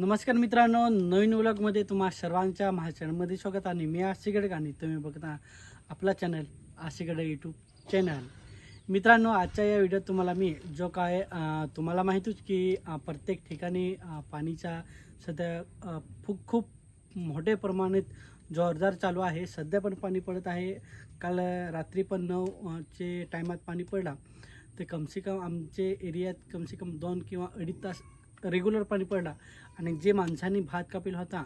नमस्कार मित्रांनो नवीन व्लॉगमध्ये तुम्हा सर्वांच्या माझ्या चॅनलमध्ये स्वागत आणि मी आशिगड आणि तुम्ही बघता आपला चॅनल आशिगड यूट्यूब चॅनल मित्रांनो आजच्या या व्हिडिओत तुम्हाला मी जो काय तुम्हाला माहितीच की प्रत्येक ठिकाणी पाणीचा सध्या खूप खूप मोठ्या प्रमाणात जोरदार चालू आहे. सध्या पण पाणी पडत आहे. काल रात्री पण नऊ चे टायमात पाणी पडला. ते कमसे कम आमचे एरियात कमसे कम दोन किंवा अडीच तास रेग्युलर पाणी पडला. आणि जे माणसांनी भात कापिला होता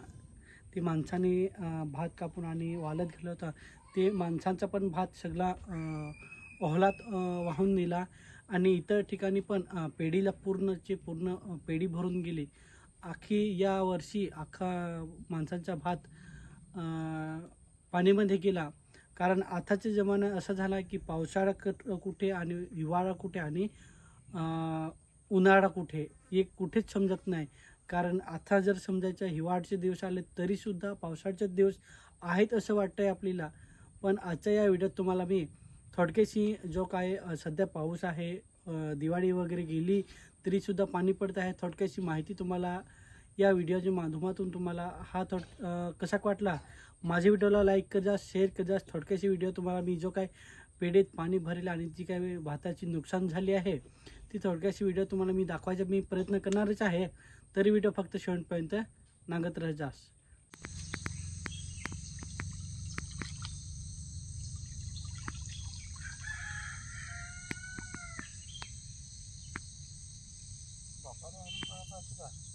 ते माणसांनी भात कापून आणि वालत घातला होता ते माणसांचा पण भात सगळा ओहलात वाहून नेला. आणि इतर ठिकाणी पण पेढीला पूर्णचे पूर्ण पेढी भरून गेली. आखी या वर्षी अख्खा माणसांचा भात पाणीमध्ये पाण्यामध्ये गेला. कारण आताचा जमाना असा झाला की पावसाळा कट कुठे आणि हिवाळा कुठे आणि उन्हाळा कुठे? हे कुठेच समजत नाही. कारण आता जर समजायचं हिवाळ्याचे दिवस आले तरीसुद्धा पावसाळ्याचे दिवस आहेत असं वाटतं आहे आपल्याला. पण आजच्या या व्हिडिओत तुम्हाला मी थोडक्याशी जो काय सध्या पाऊस आहे दिवाळी वगैरे गेली तरीसुद्धा पाणी पडत आहे थोडक्याशी माहिती तुम्हाला या व्हिडिओच्या माध्यमातून तुम्हाला हा थोड कसा वाटला? माझ्या व्हिडिओला लाईक कर जा शेअर कर. जा थोडक्याशी व्हिडिओ तुम्हाला मी जो काय पेढेत पाणी भरेल आणि जी काय भाताची नुकसान झाली आहे ती थोडक्याशी व्हिडिओ तुम्हाला मी दाखवायचा मी प्रयत्न करणारच आहे. तरी व्हिडिओ फक्त शेवटपर्यंत नागत राह जास बापा